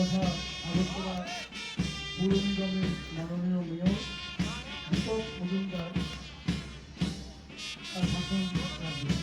여사 아버지가 모름감을 나누며 입법 보름감 아, 박성준 감사합니다.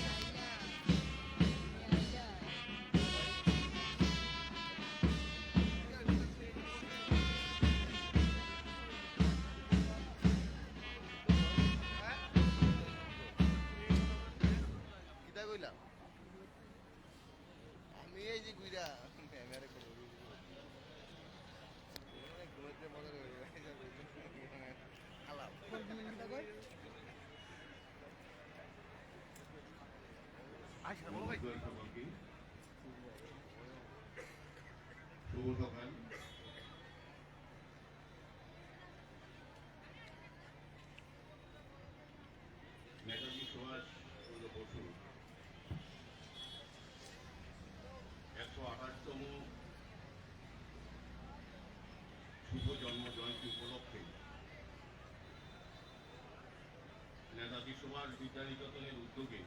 সকলকে চন্দ্র বসু একশো আঠাশতম শুভ জন্ম জয়ন্তী উপলক্ষে নেতাজি সুভাষ বিদ্যানিকেতনের উদ্যোগে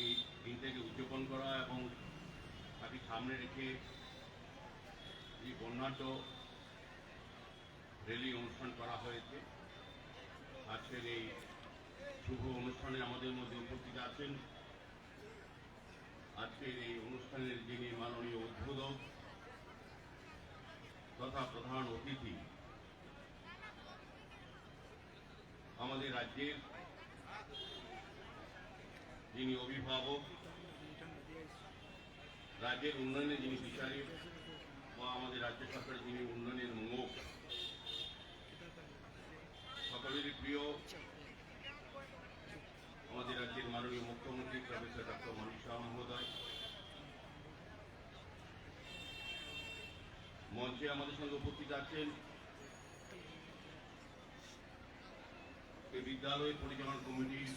এই উদযাপন করা এবং তাকে সামনে রেখে এই বর্ণাঢ্য র্যালি অনুষ্ঠান করা হয়েছে। আজকের এই শুভ অনুষ্ঠানে আমাদের মধ্যে উপস্থিত আছেন আজকের এই অনুষ্ঠানের যিনি মাননীয় উদ্বোধক তথা প্রধান অতিথি, আমাদের রাজ্যের যিনি অভিভাবক রাজ্যের উন্নয়নে যিনি বিচারক বা আমাদের রাজ্য সরকারের যিনি উন্নয়নের মুখ সকলেরই প্রিয় আমাদের রাজ্যের মাননীয় মুখ্যমন্ত্রী প্রফেসর ডক্টর মানিক শাহ মহোদয়। মঞ্চে আমাদের সঙ্গে উপস্থিত আছেন বিদ্যালয় পরিচালনা কমিটির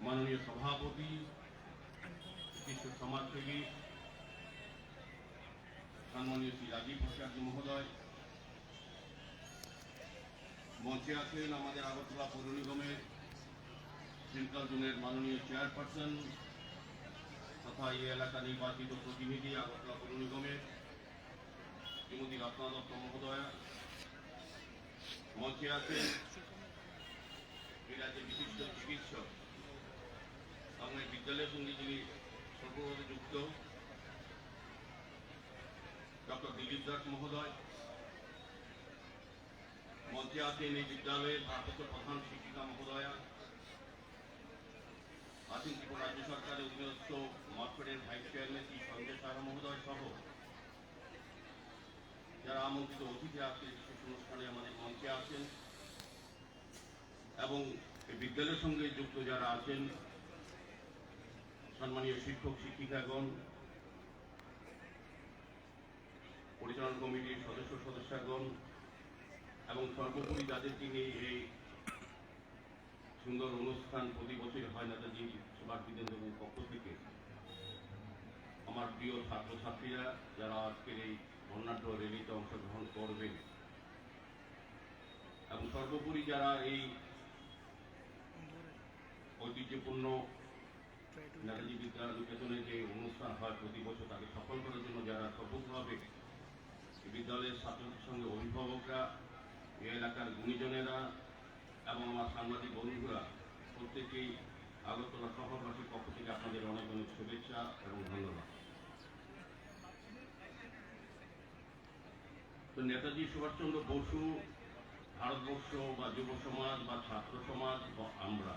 মাননীয় সভাপতি বিশিষ্ট সমাজসেবী সম্মানীয় শ্রী রাজীব ভট্টাচার্য মহোদয়, মঞ্চে আছেন আমাদের আগরতলা পৌর নিগমের সেন্ট্রাল জোনের মাননীয় চেয়ারপারসন তথা এই এলাকা নির্বাচিত প্রতিনিধি আগরতলা পৌর নিগমের শ্রীমতী রত্না দত্ত মহোদয়া। মঞ্চে আছেন এই রাজ্যের বিশিষ্ট চিকিৎসক এবং এই বিদ্যালয়ের সঙ্গে যিনি সর্বভাবে যুক্ত ডক্টর দিলীপ দাস মহোদয় মঞ্চে আছেন এই বিদ্যালয়ের ভারপ্রাপ্ত প্রধান শিক্ষিকা মহোদয়া, আছেন ত্রিপুরা রাজ্য সরকারের অধীনস্থ মঠফেডের ভাইস চেয়ারম্যান শ্রী সঞ্জয় সাহা মহোদয় সহ। যারা আমন্ত্রিত অতিথি আছেন বিশেষ অনুষ্ঠানে আমাদের মঞ্চে আছেন এবং বিদ্যালয়ের সঙ্গে যুক্ত যারা আছেন সম্মানীয় শিক্ষক, শিক্ষিকাগণ, পরিচালনা কমিটির সদস্য, সদস্যগণ এবং সর্বোপরি যাদেরকে নিয়ে এই সুন্দর অনুষ্ঠান প্রতি বছর হয় নেতাজি সুভাষ বিদ্যানন্দের পক্ষ থেকে, আমার প্রিয় ছাত্রছাত্রীরা যারা আজকের এই বর্ণাঢ্য র্যালিতে অংশগ্রহণ করবেন এবং সর্বোপরি যারা এই ঐতিহ্যপূর্ণ যে অনুষ্ঠান হয় প্রতি বছর তাকে সফল করার জন্য যারা সফলভাবে বিদ্যালয়ের ছাত্রদের সঙ্গে অভিভাবকরা এলাকার গুণীজনেরা এবং আমার সাংবাদিক বন্ধুরা প্রত্যেকেই আগরতলা শহরবাসীর পক্ষ থেকে আপনাদের অনেক অনেক শুভেচ্ছা এবং ধন্যবাদ তো নেতাজি সুভাষচন্দ্র বসু ভারতবর্ষ বা যুব সমাজ বা ছাত্র সমাজ বা আমরা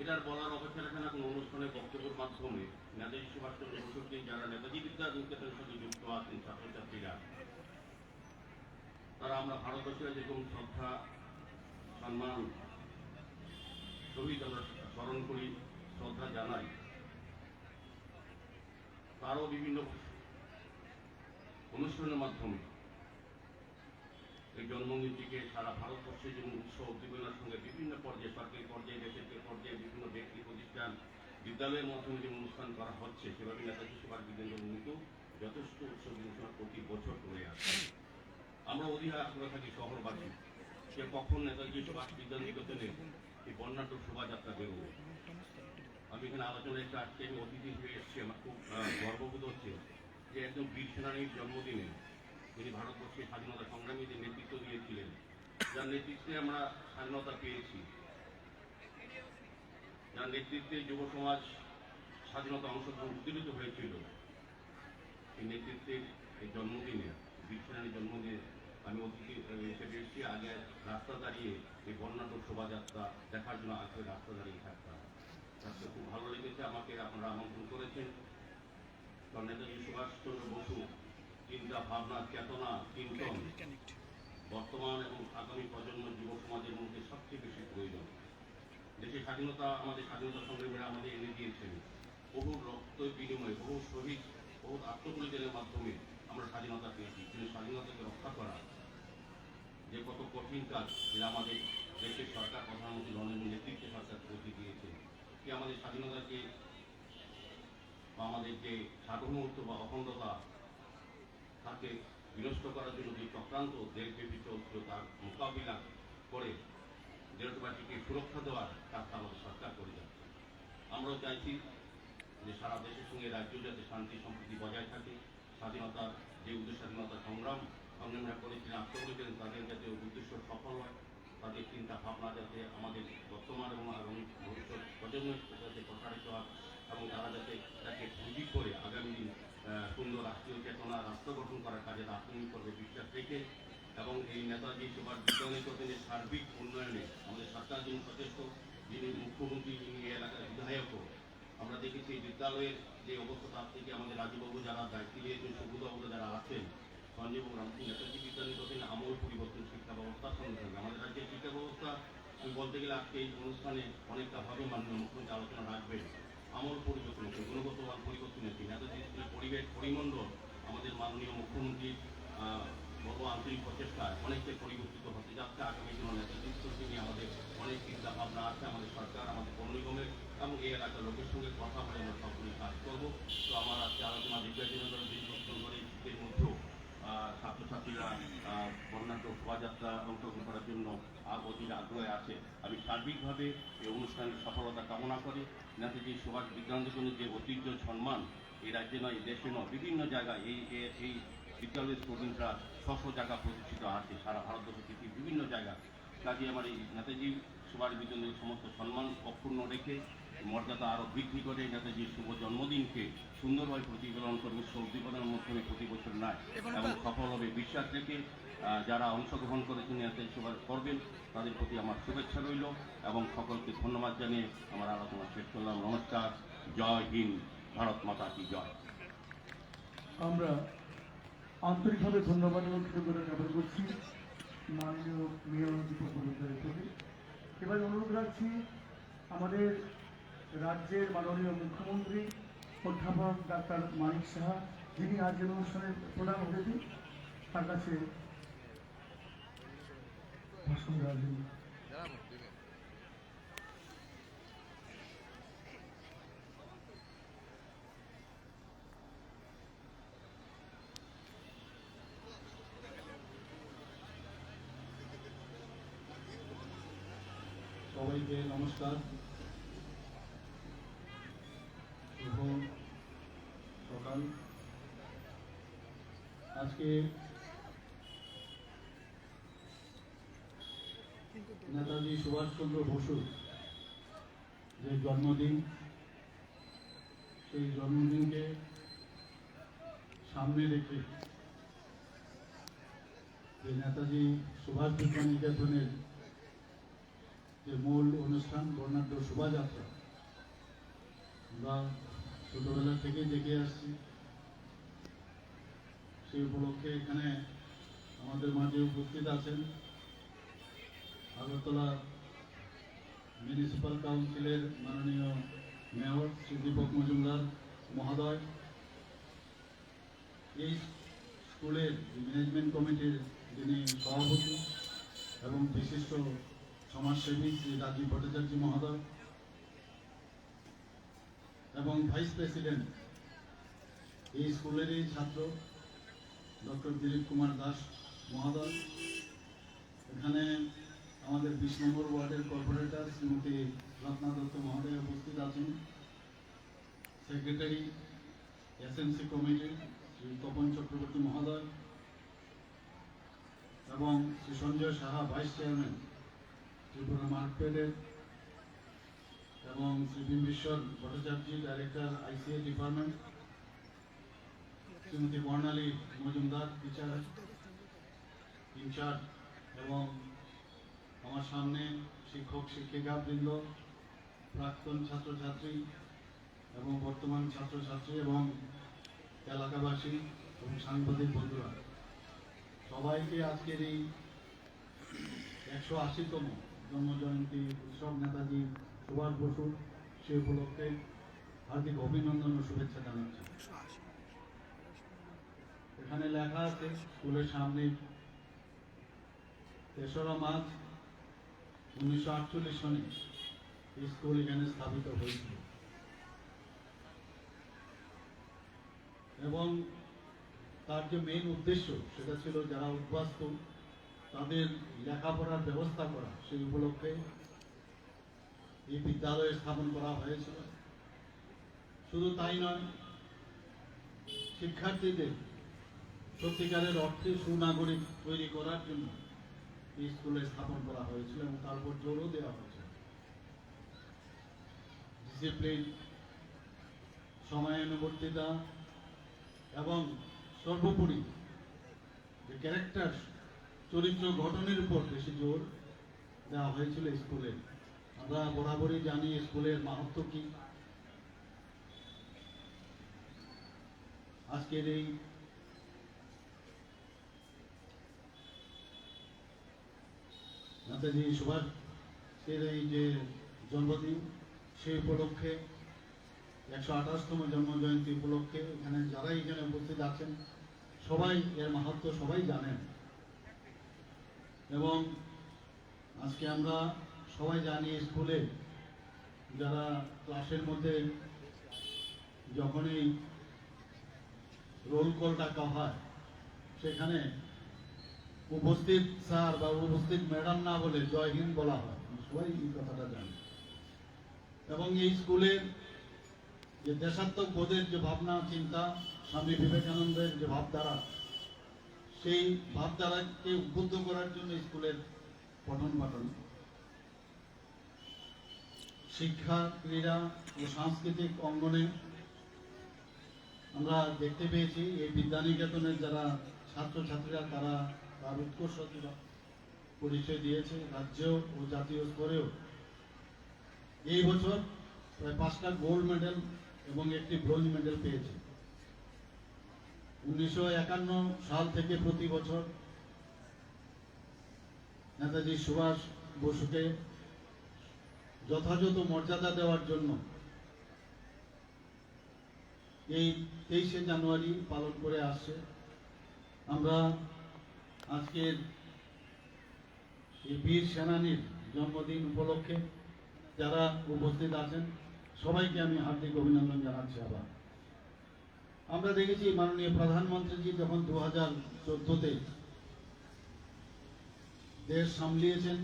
এটার বলার অপেক্ষা রাখে না অনুষ্ঠানে বক্তব্যের মাধ্যমে নেতাজি সুভাষচন্দ্র বসুকে যারা নেতাজি বিদ্যা নিকেতনের সাথে যুক্ত আছেন, ছাত্রছাত্রীরা, তারা আমরা ভারতবর্ষের যেরকম শ্রদ্ধা, সম্মান, শহীদ আমরা স্মরণ করি, শ্রদ্ধা জানাই, তারও বিভিন্ন অনুষ্ঠানের মাধ্যমে এই জন্মদিনটিকে সারা ভারতবর্ষে যেমন উৎসব উদ্দীপনার সঙ্গে বিভিন্ন পর্যায়ে, সরকারি পর্যায়ে, দেশের পর্যায়ে বিভিন্ন ব্যক্তি, প্রতিষ্ঠান, বিদ্যালয়ের মাধ্যমে যে অনুষ্ঠান করা হচ্ছে সেভাবে নেতাজি সুভাষ বিদ্যালয় যথেষ্ট উৎসব অনুষ্ঠান প্রতি বছর করে আসছে আমরা অধীরা করে থাকি শহরবাসী সে কখন নেতাজি সুভাষ বিজ্ঞান নিকেতনে এই বর্ণাঢ্য শোভাযাত্রা বেরোবে। আমি এখানে আলোচনায় একটা আজকে আমি অতিথি হয়ে এসেছি, আমার খুব গর্ববোধ হচ্ছে যে একজন বীর সেনানীর জন্মদিনে তিনি ভারতবর্ষের স্বাধীনতা সংগ্রামীদের নেতৃত্ব দিয়েছিলেন, যার নেতৃত্বে আমরা স্বাধীনতা পেয়েছি। যার নেতৃত্বে যুব সমাজ স্বাধীনতা অংশগ্রহণ উদ্দীপিত হয়েছিল এই নেতৃত্বের এই জন্মদিনে বীর সেনানীর জন্মদিনে আমি অতিথি হিসেবে এসেছি। আগে রাস্তা দাঁড়িয়ে এই বর্ণাঢ্য শোভাযাত্রা দেখার জন্য আজকে রাস্তা দাঁড়িয়ে থাকতাম। আজকে খুব ভালো লেগেছে আমাকে, আপনারা আমন্ত্রণ করেছেন। কারণ নেতাজি সুভাষচন্দ্র বসু চিন্তা ভাবনা চেতনা চিন্তন বর্তমান এবং আগামী প্রজন্ম যুব সমাজের মধ্যে সবচেয়ে বেশি প্রয়োজন। দেশের স্বাধীনতা আমাদের স্বাধীনতা সংগ্রামীরা আমাদের এনে দিয়েছেন। বহু রক্ত বিনিময়ে বহু শহীদ বহু আত্মবলিদানের মাধ্যমে আমরা স্বাধীনতা পেয়েছি। কিন্তু স্বাধীনতাকে রক্ষা করা যে কত কঠিন কাজ যেটা আমাদের দেশের সরকার প্রধানমন্ত্রী নরেন্দ্র নেতৃত্বে সরকার পৌঁছে দিয়েছে কি আমাদের স্বাধীনতাকে বা আমাদের যে সার্বভৌমত্ব বা অখণ্ডতা তাকে বিনষ্ট করার জন্য যে চক্রান্ত দেশব্যাপী চলছিল তার মোকাবিলা করে দেশবাসীকে সুরক্ষা দেওয়ার কাজটা আমাদের সরকার করে যাচ্ছে। আমরাও চাইছি যে সারা দেশের সঙ্গে রাজ্য যাতে শান্তি, সম্প্রীতি বজায় থাকে, স্বাধীনতার যে উদ্দেশ্য, স্বাধীনতা সংগ্রাম সংগ্রামরা করেছিলেন আত্মবলিদান তাদের যাতে উদ্দেশ্য সফল হয়, তাদের চিন্তা ভাবনা যাতে আমাদের বর্তমান এবং আগামী ভবিষ্যৎ প্রজন্মের যাতে প্রসারিত হয় এবং তারা যাতে তাকে পুঁজি করে আগামী দিন আহ, সুন্দর রাষ্ট্রীয় চেতনা রাষ্ট্র গঠন করার কাজে রাজনীতি করবে বিশ্বাস রেখে এবং এই নেতাজি সুভাষ বিজ্ঞানের সার্বিক উন্নয়নে আমাদের সরকার যিনি সচেষ্ট যিনি মুখ্যমন্ত্রী, যিনি এই এলাকার বিধায়কও আমরা দেখেছি বিদ্যালয়ের যে অবস্থা, তার থেকে আমাদের রাজুবাবু যারা দায়িত্ব নিয়েছেন সুবিধাবাবু যারা আছেন, সঞ্জীব রামসিং নেতাজি বিদ্যালয় তখন আমূল পরিবর্তন শিক্ষা ব্যবস্থার সঙ্গে আমাদের রাজ্যের শিক্ষা ব্যবস্থা বলতে গেলে আজকে এই অনুষ্ঠানে অনেকটা ভাবে মাননীয় মুখ্যমন্ত্রী আলোচনা রাখবেন। আমূল পরিবর্তন গুণগত মান পরিবর্তন হচ্ছে। নেতাজি পরিবেশ, পরিমণ্ডল আমাদের মাননীয় মুখ্যমন্ত্রীর বড় আন্তরিক প্রচেষ্টায় অনেকটাই পরিবর্তিত হতে যাচ্ছে। আগামী দিনে স্কুলকে নিয়ে আমাদের অনেক চিন্তা ভাবনা আছে। আমাদের সরকার, আমাদের পৌর নিগমের এবং এই এলাকার লোকের সঙ্গে কথা বলে আমরা সকলেই কাজ করব। তো আমার আজকে আলোচনা বিদ্যার্থীদের দীর্ঘক্ষণ এই শীতের মধ্যেও ছাত্রছাত্রীরা বর্ণাঢ্য শোভাযাত্রা অংশগ্রহণ করার জন্য অধীর আগ্রহে আছে। আমি সার্বিকভাবে এই অনুষ্ঠানের সফলতা কামনা করি। নেতাজি সুভাষ বিজ্ঞান যে ঐতিহ্য, সম্মান এই রাজ্যে নয় এই দেশে নয় বিভিন্ন জায়গায় এই এই বিদ্যালয়ের স্টুডেন্টরা ছশো জায়গা প্রতিষ্ঠিত আছে সারা ভারতবর্ষ পৃথিবীর বিভিন্ন জায়গায় কাজে আমার এই নেতাজি সুভাষ বিজ্ঞানের সমস্ত সম্মান অক্ষুণ্ণ রেখে মর্যাদা আরও বৃদ্ধি করে নেতাজির শুভ জন্মদিনকে সুন্দরভাবে প্রতিপালন করবে উৎসব উদ্দীপনার মাধ্যমে প্রতি বছর নয় এবং সফল হবে বিশ্বাস রেখে যারা অংশগ্রহণ করেছেন নেতাজি সুভাষ করবেন তাদের প্রতি আমার শুভেচ্ছা রইল এবং সকলকে ধন্যবাদ জানিয়ে আমার আলোচনা শেষ করলাম। নমস্কার জয় হিন্দ। ভারত মাতা কি জয়? আমরা আন্তরিকভাবে ধন্যবাদ এবং কৃতজ্ঞতা জ্ঞাপন করছি মাননীয় মেয়র এবার অনুরোধ রাখছি আমাদের রাজ্যের মাননীয় মুখ্যমন্ত্রী অধ্যাপক ডাক্তার মানিক সাহা, যিনি আজ এই অনুষ্ঠানের প্রধান অতিথি, তার কাছে ভাষণ সবাইকে নমস্কার। সকাল। আজকে নেতাজি সুভাষচন্দ্র বসুর যে জন্মদিন, সেই জন্মদিনকে সামনে রেখে যে নেতাজি সুভাষ বিজ্ঞান নিকেতনের যে মূল অনুষ্ঠান বর্ণাঢ্য শোভাযাত্রা। আমরা ছোটবেলা থেকেই দেখে আসছি। সেই উপলক্ষে এখানে আমাদের মাঝে উপস্থিত আছেন আগরতলা মিউনিসিপ্যাল কাউন্সিলের মাননীয় মেয়র শ্রী দীপক মজুমদার মহোদয়। এই স্কুলের ম্যানেজমেন্ট কমিটির যিনি সভাপতি এবং বিশিষ্ট সমাজসেবী শ্রী রাজীব ভট্টাচার্য মহোদয় এবং ভাইস প্রেসিডেন্ট এই স্কুলেরই ছাত্র ডক্টর দিলীপ কুমার দাস মহোদয়। এখানে আমাদের বিশ নম্বর ওয়ার্ডের কর্পোরেটর শ্রীমতী রত্না দত্ত মহোদয় উপস্থিত আছেন। Secretary SNC committee, Shri Tapan Chakraborty মহোদয় এবং শ্রী সঞ্জয় সাহা, ভাইস চেয়ারম্যান। ত্রিপুরা মার্কেটের এবং Shri Bimbeshwar Bhattacharya director ICA department Shrimati Barnali Majumdar teacher incharge এবং আমার সামনে শিক্ষক শিক্ষিকা বৃন্দ প্রাক্তন ছাত্রছাত্রী এবং বর্তমান ছাত্রছাত্রী এবং এলাকাবাসী এবং সাংবাদিক বন্ধুরা। সবাইকে আজকের এই একশো আশিতম জন্মজয়ন্তী, উৎসব নেতাজি, সুভাষ বসু, সে উপলক্ষে হার্দিক অভিনন্দন ও শুভেচ্ছা জানাচ্ছি। এখানে লেখা আছে, স্কুলের সামনে তেসরা মার্চ উনিশশো আটচল্লিশ সনে স্কুল এখানে স্থাপিত হয়েছিল। এবং তার যে মেইন উদ্দেশ্য সেটা ছিল যারা উদ্বাস্তু তাদের লেখাপড়ার ব্যবস্থা করা, সেই উপলক্ষে এই বিদ্যালয় স্থাপন করা হয়েছিল। শুধু তাই নয়, শিক্ষার্থীদের সত্যিকারের অর্থে সুনাগরিক তৈরি করার জন্য এই স্কুলে স্থাপন করা হয়েছিল এবং তার উপর জোরও দেওয়া হয়েছিল ডিসিপ্লিন সময়ানুবর্তিতা এবং সর্বোপরি যে ক্যারেক্টার চরিত্র গঠনের উপর বেশি জোর দেওয়া হয়েছিল স্কুলে। আমরা বরাবরই জানি স্কুলের মাহাত্ম কি। আজকের এই নেতাজি সুভাষের এই যে জন্মদিন, সেই উপলক্ষে, একশো আঠাশতম জন্ম জয়ন্তী উপলক্ষে এখানে যারা এখানে উপস্থিত আছেন, সবাই এর মাহাত্ম সবাই জানেন। এবং আজকে আমরা সবাই জানি স্কুলে যারা ক্লাসের মধ্যে যখনই রোল কল ডাকা হয়, সেখানে উপস্থিত স্যার বা উপস্থিত ম্যাডাম না বলে জয় হিন্দ বলা হয়। সবাই এই কথাটা জানি। এবং এই স্কুলের যে দেশাত্মক বোধের যে ভাবনা, চিন্তা, স্বামী বিবেকানন্দের যে ভাবধারা সেই ভাবধারাকে উদ্বুদ্ধ করার জন্য স্কুলের পঠন পাঠন, শিক্ষা, ক্রীড়া ও সাংস্কৃতিক অঙ্গনে আমরা দেখতে পেয়েছি এই বিদ্যানিকেতনের যারা ছাত্রছাত্রীরা, তারা তার উৎকর্ষ পরিচয় দিয়েছে রাজ্য ও জাতীয় স্তরেও। এই বছর প্রায় পাঁচটা গোল্ড মেডেল এবং একটি ব্রোঞ্জ মেডেল পেয়েছে। উনিশশো একান্ন সাল থেকে প্রতি বছর নেতাজি সুভাষ বসুকে যথাযথ মর্যাদা দেওয়ার জন্য এই তেইশে জানুয়ারি পালন করে আসছে। আমরা আজকের এই বীর সেনানীর জন্মদিন উপলক্ষে যারা উপস্থিত আছেন, সবাইকে আমি হার্দিক অভিনন্দন জানাচ্ছি আবার। আমরা দেখেছি মাননীয় প্রধানমন্ত্রীজি যখন দু হাজার চোদ্দতে দেশ সামলিয়েছেন,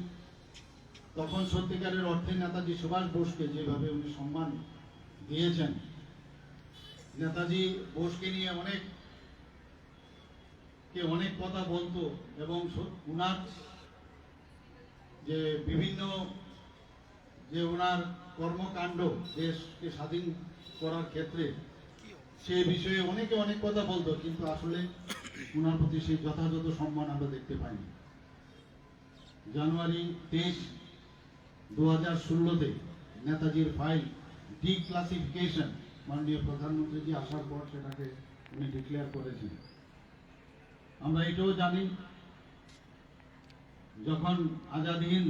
তখন সত্যিকারের অর্থে নেতাজি সুভাষ বোসকে যেভাবে উনি সম্মান দিয়েছেন, নেতাজি বোসকে নিয়ে অনেক কে অনেক কথা বলতো এবং উনার যে বিভিন্ন যে ওনার কর্মকাণ্ড দেশকে স্বাধীন করার ক্ষেত্রে সে বিষয়ে অনেকে অনেক কথা বলতো, কিন্তু আসলে ওনার প্রতি সেই যথাযথ সম্মান আমরা দেখতে পাইনি। জানুয়ারি তেইশ দু হাজার ষোলোতে নেতাজির ফাইল ডিক্লাসিফিকেশন, মাননীয় প্রধানমন্ত্রীজি আসার পর সেটাকে উনি ডিক্লেয়ার করেছেন। আমরা এটাও জানি, যখন আজাদহীন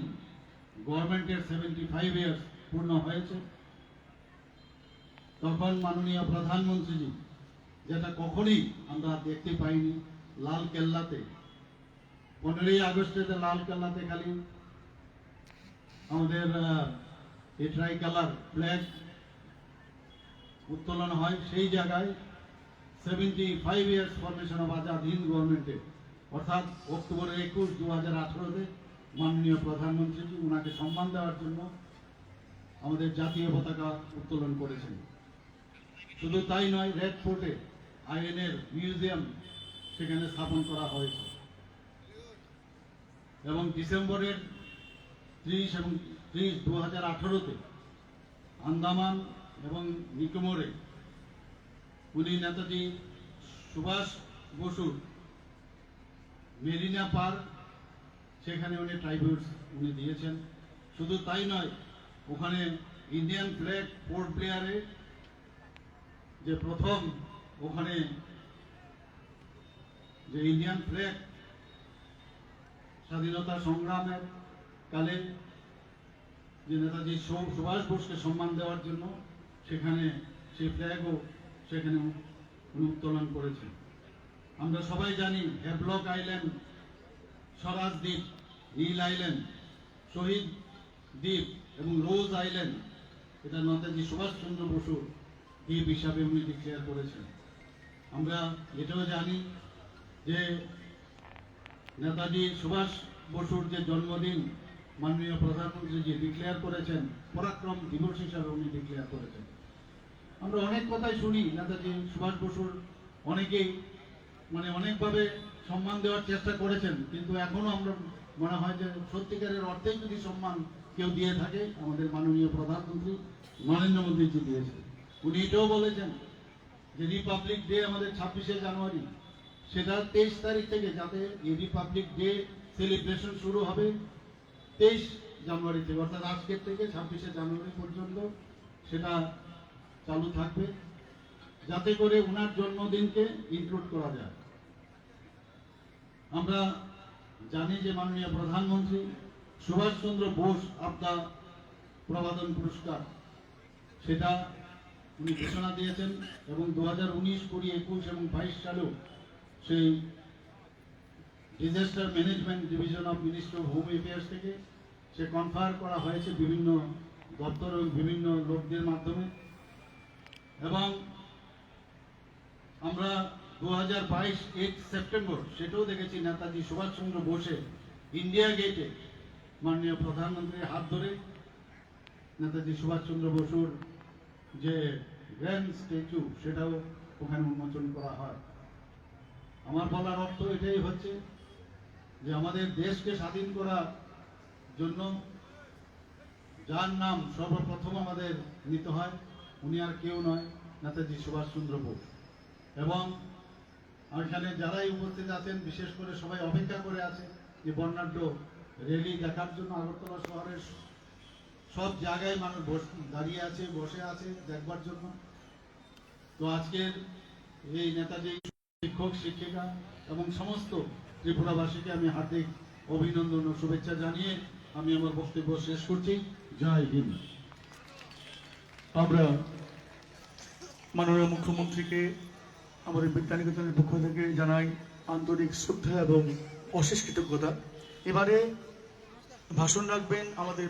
গভর্নমেন্টের সেভেন্টি ফাইভ ইয়ার্স পূর্ণ হয়েছে তখন মাননীয় প্রধানমন্ত্রীজি, যেটা কখনই আমরা দেখতে পাইনি লাল কেল্লাতে। পনেরোই আগস্টেতে লাল কেল্লাতে খালি আমাদের ট্রাই কালার ফ্ল্যাগ উত্তোলন হয়, সেই জায়গায় seventy five years formation of Azad Hind গভর্নমেন্টে অর্থাৎ অক্টোবরের একুশ দু হাজার আঠারোতে মাননীয় প্রধানমন্ত্রীজি ওনাকে সম্মান দেওয়ার জন্য আমাদের জাতীয় পতাকা উত্তোলন করেছেন। শুধু তাই নয় রেড ফোর্টে আইএনএর মিউজিয়াম সেখানে স্থাপন করা হয়েছে। এবং ডিসেম্বরের ত্রিশ এবং ত্রিশ দু হাজার আঠারোতে আন্দামান এবং নিকোমরে উনি নেতাজি সুভাষ বসুর মেরিনা পার্ক সেখানে উনি ট্রাইবিউট উনি দিয়েছেন। শুধু তাই নয়, ওখানে ইন্ডিয়ান ফ্ল্যাগ পোর্ট প্লেয়ারে যে প্রথম ওখানে যে ইন্ডিয়ান ফ্ল্যাগ স্বাধীনতা সংগ্রামের কালে যে নেতাজি সুভাষ বোসকে সম্মান দেওয়ার জন্য সেখানে সেই ফ্ল্যাগও সেখানে উত্তোলন করেছেন। আমরা সবাই জানি হ্যাভলক আইল্যান্ড স্বরাজ দ্বীপ নীল আইল্যান্ড শহীদ দ্বীপ এবং রোজ আইল্যান্ড এটা নেতাজি সুভাষচন্দ্র বসুর দ্বীপ হিসাবে উনি ডিক্লেয়ার করেছেন। আমরা এটাও জানি যে নেতাজি সুভাষ বসুর যে জন্মদিন মাননীয় প্রধানমন্ত্রী যে ডিক্লেয়ার করেছেন, পরাক্রম দিবস হিসাবে উনি ডিক্লেয়ার করেছেন। আমরা অনেক কথাই শুনি নেতাজি সুভাষ বসুর, অনেকেই মানে অনেকভাবে সম্মান দেওয়ার চেষ্টা করেছেন, কিন্তু এখনও আমরা মনে হয় যে সত্যিকারের অর্থেই যদি সম্মান কেউ দিয়ে থাকে, আমাদের মাননীয় প্রধানমন্ত্রী নরেন্দ্র মোদীজি দিয়েছে উনি এটাও বলেছেন যে রিপাবলিক ডে আমাদের ছাব্বিশে জানুয়ারি, সেটা তেইশ তারিখ থেকে যাতে এই রিপাবলিক ডে সেলিব্রেশন শুরু হবে তেইশ জানুয়ারি থেকে, অর্থাৎ আজকের থেকে ছাব্বিশে জানুয়ারি পর্যন্ত সেটা চালু থাকবে, যাতে করে ওনার জন্মদিনকে ইনক্লুড করা যায়। আমরা জানি যে মাননীয় প্রধানমন্ত্রী সুভাষচন্দ্র বোস আবদা প্রবাদন পুরস্কার, সেটা উনি ঘোষণা দিয়েছেন এবং দু হাজার উনিশ, কুড়ি, একুশ এবং বাইশ সালেও সেই disaster management division of ministry of home affairs থেকে সে কনফার করা হয়েছে বিভিন্ন দপ্তর এবং বিভিন্ন লোকদের মাধ্যমে। এবং আমরা দু হাজার বাইশ, এক সেপ্টেম্বর, সেটাও দেখেছি নেতাজি সুভাষচন্দ্র বোসে ইন্ডিয়া গেটে মাননীয় প্রধানমন্ত্রীর হাত ধরে। নেতাজি সুভাষচন্দ্র বসুর যে গ্র্যান্ড স্ট্যাচু সেটাও ওখানে উন্মোচন করা হয়। আমার বলার অর্থ এটাই হচ্ছে যে আমাদের দেশকে স্বাধীন করার জন্য যার নাম সর্বপ্রথম আমাদের নিতে হয়, উনি আর কেউ নয়, নেতাজি সুভাষচন্দ্র বোস। এবং এখানে যারাই উপস্থিত আছেন, বিশেষ করে সবাই অপেক্ষা করে আছে যে বর্ণাঢ্য র্যালি দেখার জন্য আগরতলা শহরের সব জায়গায় মানুষ দাঁড়িয়ে আছে, বসে আছে দেখবার জন্য। তো আজকের এই নেতাজি শিক্ষক, শিক্ষিকা এবং সমস্ত ত্রিপুরাবাসীকে আমি হার্দিক অভিনন্দন ও শুভেচ্ছা জানিয়ে আমি আমার বক্তব্য শেষ করছি। জয় হিন্দ। আমরা মাননীয় মুখ্যমন্ত্রীকে আমাদের বিজ্ঞানিকেতনের পক্ষ থেকে জানাই আন্তরিক শ্রদ্ধা এবং অশেষ কৃতজ্ঞতা। এবারে ভাষণ রাখবেন আমাদের